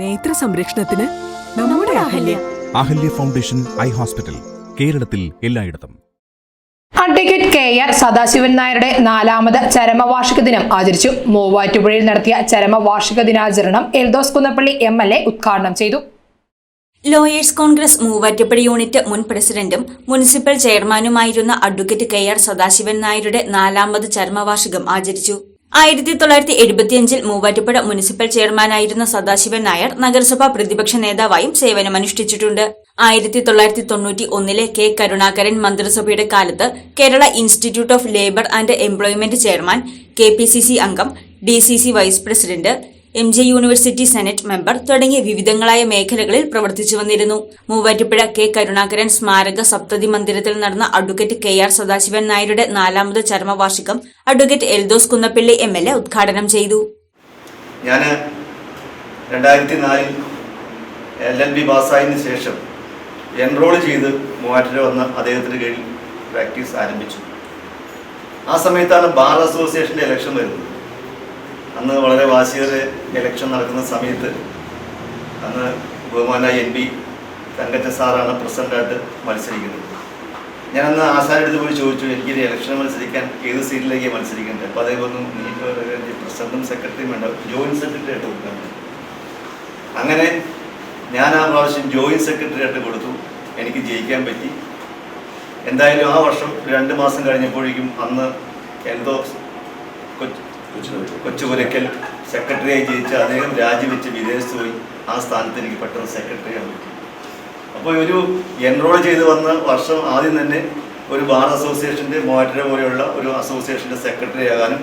നേത്ര സംരക്ഷണത്തിന് നമ്മുടെ Ahalya. Ahalya foundation eye hospital കേരളത്തിൽ എല്ലായിടത്തും. അഡ്വക്കേറ്റ് കെ ആർ സദാശിവൻ നായരുടെ നാലാമത് ചരമവാർഷിക ദിനം ആചരിച്ചു. മൂവാറ്റുപുഴയിൽ നടത്തിയ ചരമവാർഷിക ദിനാചരണം Eldhose Kunnappilly M L A ഉദ്ഘാടനം ചെയ്തു. ലോയേഴ്സ് കോൺഗ്രസ് മൂവാറ്റുപുഴ യൂണിറ്റ് മുൻ പ്രസിഡന്റും മുനിസിപ്പൽ ചെയർമാനുമായിരുന്ന അഡ്വക്കേറ്റ് കെ ആർ സദാശിവൻ നായരുടെ നാലാമത് ചരമവാർഷികം ആചരിച്ചു. ആയിരത്തി തൊള്ളായിരത്തി എഴുപത്തിയഞ്ചിൽ മൂവാറ്റുപുഴ മുനിസിപ്പൽ ചെയർമാനായിരുന്ന സദാശിവൻ നായർ നഗരസഭാ പ്രതിപക്ഷ നേതാവായും സേവനമനുഷ്ഠിച്ചിട്ടുണ്ട്. ആയിരത്തി തൊള്ളായിരത്തി തൊണ്ണൂറ്റി ഒന്നിലെ കെ കരുണാകരൻ മന്ത്രിസഭയുടെ കാലത്ത് Kerala institute of labour and employment chairman K P C C അംഗം D C C vice president M J university senate member തുടങ്ങിയ വിവിധങ്ങളായ മേഖലകളിൽ പ്രവർത്തിച്ചു വന്നിരുന്നു. മൂവാറ്റുപുഴ കെ കരുണാകരൻ സ്മാരക സപ്തതി മന്ദിരത്തിൽ നടന്ന അഡ്വക്കേറ്റ് കെ ആർ സദാശിവൻ നായരുടെ നാലാമത് ചരമവാർഷികം advocate Eldhose Kunnappilly M L A ഉദ്ഘാടനം ചെയ്തു. ഞാൻ രണ്ടായിരത്തി നാലിൽ എൽ എൽ ബി പാസ്സായതിനു ശേഷം എൻറോൾ ചെയ്ത് മൂവാറ്റുപുഴ വന്ന് അദ്ദേഹത്തിന് കീഴിൽ പ്രാക്ടീസ് ആരംഭിച്ചു. ആ സമയത്താണ് ബാർ അസോസിയേഷന്റെ ഇലക്ഷൻ വരുന്നത്. അന്ന് വളരെ വാശിയേറെ ഇലക്ഷൻ നടക്കുന്ന സമയത്ത് അന്ന് ബഹുമാന എൻ പി തങ്കച്ച സാറാണ് പ്രസിഡന്റായിട്ട് മത്സരിക്കുന്നത്. ഞാനന്ന് ആശാരെടുത്ത് പോയി ചോദിച്ചു എനിക്കൊരു ഇലക്ഷൻ മത്സരിക്കാൻ ഏത് സീറ്റിലേക്ക് മത്സരിക്കേണ്ടത്? അപ്പോൾ പറഞ്ഞു നീ പ്രസിഡന്റും സെക്രട്ടറിയും വേണ്ട ജോയിന്റ് സെക്രട്ടറി ആയിട്ട് കൊടുക്കാൻ അങ്ങനെ ഞാൻ ആ പ്രാവശ്യം ജോയിന്റ് സെക്രട്ടറി ആയിട്ട് കൊടുത്തു. എനിക്ക് ജയിക്കാൻ പറ്റി. എന്തായാലും ആ വർഷം രണ്ട് മാസം കഴിഞ്ഞപ്പോഴേക്കും അന്ന് എന്തോ കൊച്ചുപുരക്കൽ സെക്രട്ടറിയായി ജയിച്ച് അദ്ദേഹം രാജിവെച്ച് വിദേശത്ത് പോയി ആ സ്ഥാനത്ത് എനിക്ക് പെട്ടെന്ന് സെക്രട്ടറി ആണ് അപ്പോൾ ഒരു എൻറോൾ ചെയ്ത് വന്ന വർഷം ആദ്യം തന്നെ ഒരു ബാർ അസോസിയേഷന്റെ മോറ്റര പോലെയുള്ള ഒരു അസോസിയേഷന്റെ സെക്രട്ടറി ആകാനും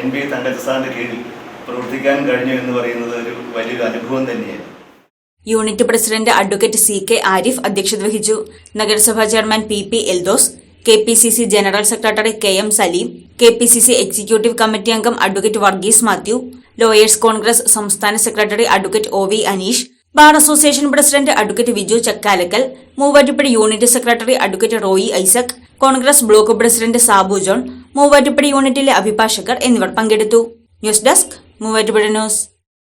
എൻ ബി തങ്കച്ച സാറിന്റെ കീഴിൽ പ്രവർത്തിക്കാനും കഴിഞ്ഞു എന്ന് പറയുന്നത് ഒരു വലിയൊരു അനുഭവം തന്നെയാണ്. Unit president advocate C K Arif അധ്യക്ഷത വഹിച്ചു. നഗരസഭാ chairman P P Eldhose K P C C general secretary K M Salim K P C C executive committee അംഗം അഡ്വക്കേറ്റ് വർഗീസ് മാത്യു ലോയേഴ്സ് കോൺഗ്രസ് സംസ്ഥാന secretary advocate O V Aneesh bar association president advocate Viju Chakkalakkal Muvattupuzha unit secretary advocate Roy Isaac Congress block president Sabu John Muvattupuzha യൂണിറ്റിലെ അഭിഭാഷകർ എന്നിവർ പങ്കെടുത്തു. News desk Muvattupuzha news.